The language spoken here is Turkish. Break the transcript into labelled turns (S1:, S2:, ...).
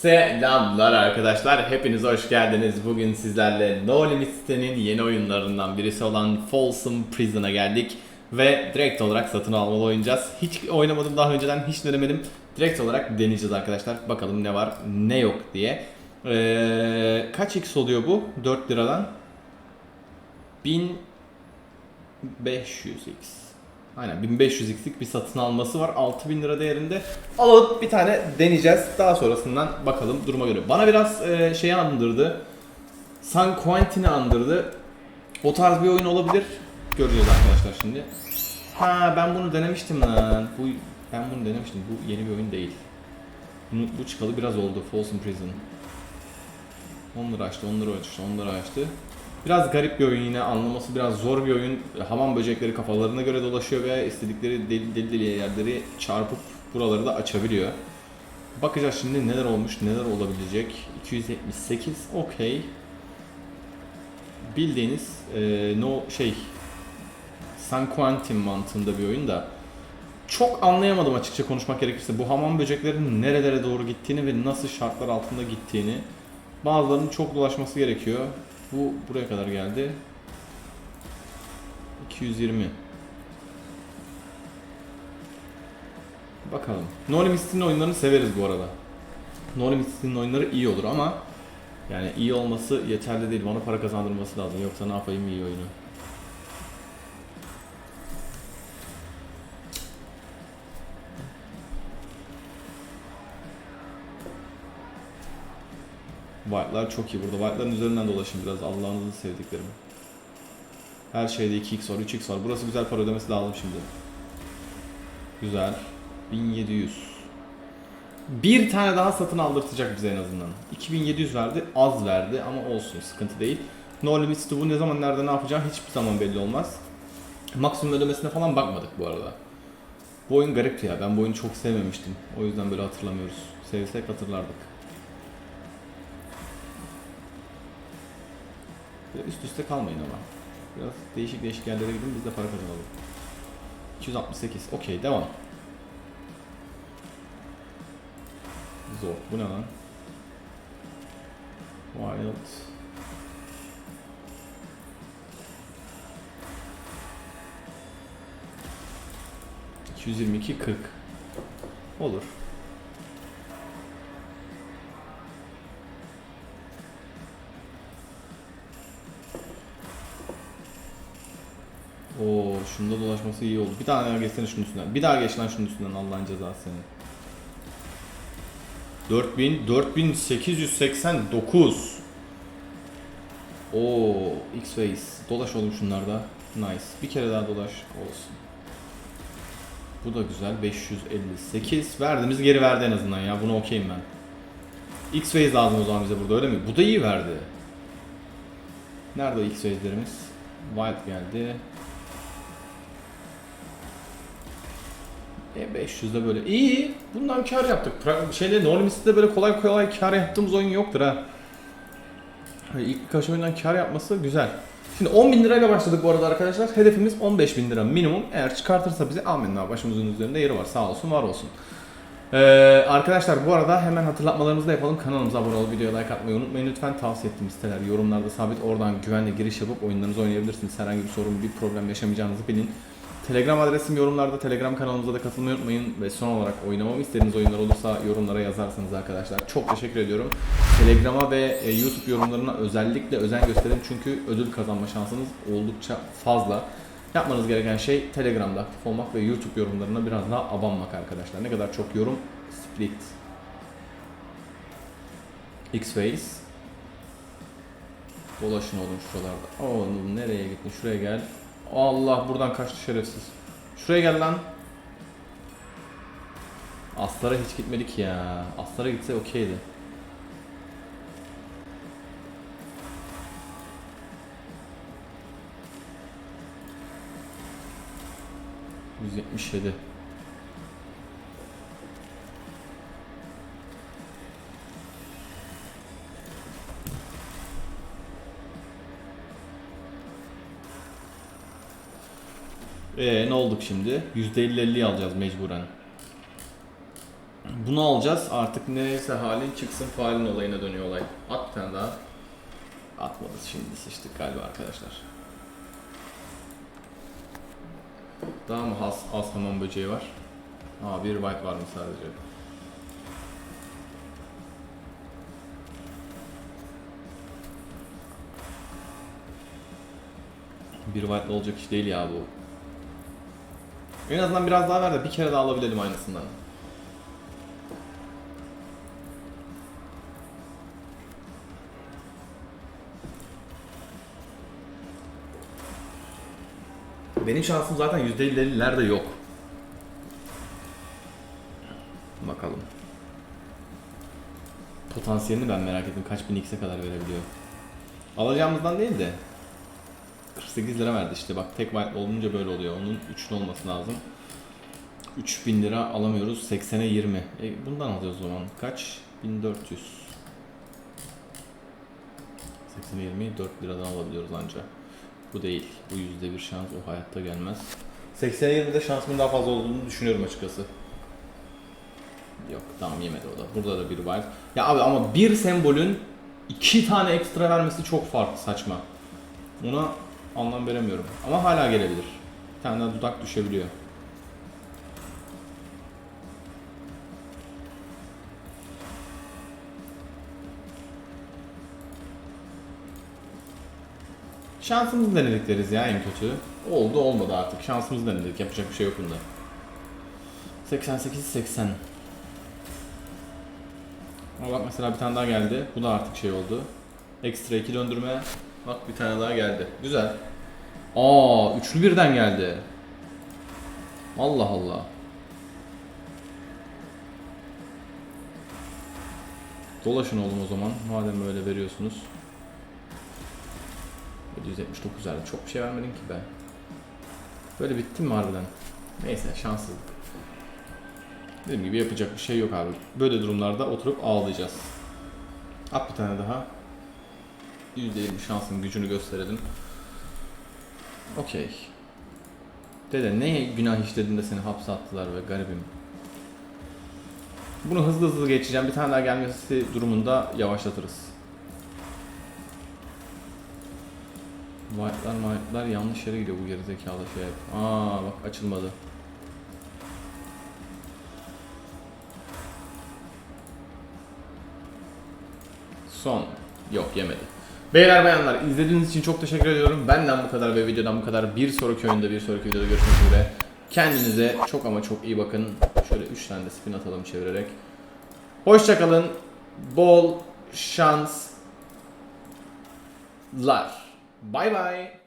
S1: Selamlar arkadaşlar. Hepiniz hoş geldiniz. Bugün sizlerle No Limit sitenin yeni oyunlarından birisi olan Folsom Prison'a geldik. Ve direkt olarak satın almalı oynayacağız. Hiç oynamadım daha önceden, hiç denemedim. Direkt olarak deneyeceğiz arkadaşlar. Bakalım ne var, ne yok diye. Ee, kaç x oluyor bu? 4 liradan. 1500x. Aynen 1500x'lik bir satın alması var. 6000 lira değerinde. Alıp bir tane deneyeceğiz. Daha sonrasından bakalım duruma göre. Bana biraz e, şeyi andırdı. San Quentin'i andırdı. O tarz bir oyun olabilir. Göreceğiz arkadaşlar şimdi. Ha ben bunu denemiştim lan. Bu ben bunu denemiştim. Bu yeni bir oyun değil. Bunu, bu çıkalı biraz oldu. Folsom Prison. Onları açtı, onları açtı, onları açtı. Biraz garip bir oyun yine anlaması biraz zor bir oyun. Hamam böcekleri kafalarına göre dolaşıyor ve istedikleri deli deli, deli yerleri çarpıp buraları da açabiliyor. Bakacağız şimdi neler olmuş, neler olabilecek. 278, okey. Bildiğiniz e, no şey San Quentin mantığında bir oyun da çok anlayamadım açıkça konuşmak gerekirse bu hamam böceklerinin nerelere doğru gittiğini ve nasıl şartlar altında gittiğini. Bazılarının çok dolaşması gerekiyor. Bu buraya kadar geldi. 220. Bakalım. No Limit'in oyunlarını severiz bu arada. No Limit'in oyunları iyi olur ama yani iyi olması yeterli değil. Bana para kazandırması lazım. Yoksa ne yapayım iyi oyunu. White'lar çok iyi burada. White'ların üzerinden dolaşın biraz. Allah'ınızı sevdiklerim. Her şeyde 2x var, 3x var. Burası güzel para ödemesi lazım şimdi. Güzel. 1700. Bir tane daha satın aldırtacak bize en azından. 2700 verdi, az verdi ama olsun sıkıntı değil. No Limits to bu ne zaman nerede ne yapacağı hiçbir zaman belli olmaz. Maksimum ödemesine falan bakmadık bu arada. Bu oyun garipti ya. Ben bu oyunu çok sevmemiştim. O yüzden böyle hatırlamıyoruz. Sevsek hatırlardık. Üst üste kalmayın ama. Biraz değişik değişik yerlere gidin biz de para kazanalım. 268. Okey devam. Zor. Bu ne lan? Wild. ...222 40. Olur. Oo, şunda dolaşması iyi oldu. Bir tane daha geçsene şunun üstünden. Bir daha geç lan şunun üstünden Allah'ın cezası senin. 4000 4889. Oo, X-Face. Dolaş oğlum şunlarda. Nice. Bir kere daha dolaş olsun. Bu da güzel. 558. Verdiğimiz geri verdi en azından ya. Bunu okeyim ben. X-Phase lazım o zaman bize burada öyle mi? Bu da iyi verdi. Nerede o X-Phase'lerimiz? Wild geldi. E 500'de böyle. İyi. Bundan kar yaptık. Pra- Şeyde Normis'te böyle kolay kolay kar yaptığımız oyun yoktur ha. Hani İlk birkaç oyundan kar yapması güzel. Şimdi 10 bin lirayla başladık bu arada arkadaşlar. Hedefimiz 15 bin lira minimum. Eğer çıkartırsa bizi amenna başımızın üzerinde yeri var. Sağ olsun var olsun. Ee, arkadaşlar bu arada hemen hatırlatmalarımızı da yapalım. Kanalımıza abone olup videoya like atmayı unutmayın. Lütfen tavsiye ettiğim siteler yorumlarda sabit. Oradan güvenle giriş yapıp oyunlarınızı oynayabilirsiniz. Herhangi bir sorun, bir problem yaşamayacağınızı bilin. Telegram adresim yorumlarda. Telegram kanalımıza da katılmayı unutmayın. Ve son olarak oynamamı istediğiniz oyunlar olursa yorumlara yazarsanız arkadaşlar. Çok teşekkür ediyorum. Telegram'a ve e, YouTube yorumlarına özellikle özen gösterin. Çünkü ödül kazanma şansınız oldukça fazla. Yapmanız gereken şey Telegram'da aktif olmak ve YouTube yorumlarına biraz daha abanmak arkadaşlar. Ne kadar çok yorum split. X-Face. Dolaşın oğlum şuralarda. Oğlum nereye gittin? Şuraya gel. Allah buradan kaçtı şerefsiz. Şuraya gel lan. Aslara hiç gitmedik ya. Aslara gitse okeydi. Yüz yetmiş yedi. Ee ne olduk şimdi? %50-50 alacağız mecburen. Bunu alacağız. Artık neyse halin çıksın faalin olayına dönüyor olay. At bir tane daha. Atmadı şimdi sıçtık galiba arkadaşlar. Daha mı az, az hamam böceği var? Aa bir white var mı sadece? Bir white olacak iş değil ya bu. En azından biraz daha ver de bir kere daha alabilelim aynısından. Benim şansım zaten %50'lerde yok. Bakalım. Potansiyelini ben merak ettim. Kaç bin x'e kadar verebiliyor. Alacağımızdan değil de 48 lira verdi işte bak tek white olunca böyle oluyor. Onun 3'lü olması lazım. 3000 lira alamıyoruz. 80'e 20. E, bundan alıyoruz o zaman. Kaç? 1400. 80'e 20 4 liradan alabiliyoruz ancak. Bu değil. Bu yüzde bir şans o hayatta gelmez. 80'e 20'de şansımın daha fazla olduğunu düşünüyorum açıkçası. Yok tamam yemedi o da. Burada da bir wild. Ya abi ama bir sembolün iki tane ekstra vermesi çok farklı saçma. Ona anlam veremiyorum. Ama hala gelebilir. Bir tane daha dudak düşebiliyor. Şansımızı denedik deriz ya en kötü. Oldu olmadı artık. Şansımızı denedik. Yapacak bir şey yok bunda. 88 80. Ama bak mesela bir tane daha geldi. Bu da artık şey oldu. Ekstra 2 döndürme. Bak bir tane daha geldi. Güzel. Aa, üçlü birden geldi. Allah Allah. Dolaşın oğlum o zaman. Madem böyle veriyorsunuz. 779 verdim. Çok bir şey vermedin ki be. Böyle bitti mi harbiden? Neyse şanssızlık. Dediğim gibi yapacak bir şey yok abi. Böyle durumlarda oturup ağlayacağız. At bir tane daha. %20 şansın gücünü gösterelim. Okey. Dede ne günah işledin de seni hapse attılar ve garibim. Bunu hızlı hızlı geçeceğim. Bir tane daha gelmesi durumunda yavaşlatırız. White'lar white'lar yanlış yere gidiyor bu gerizekalı şey. Aa bak açılmadı. Son. Yok yemedi. Beyler bayanlar izlediğiniz için çok teşekkür ediyorum. Benden bu kadar ve videodan bu kadar. Bir sonraki oyunda bir sonraki videoda görüşmek üzere. Kendinize çok ama çok iyi bakın. Şöyle 3 tane de spin atalım çevirerek. Hoşçakalın. Bol şanslar. Bye bye.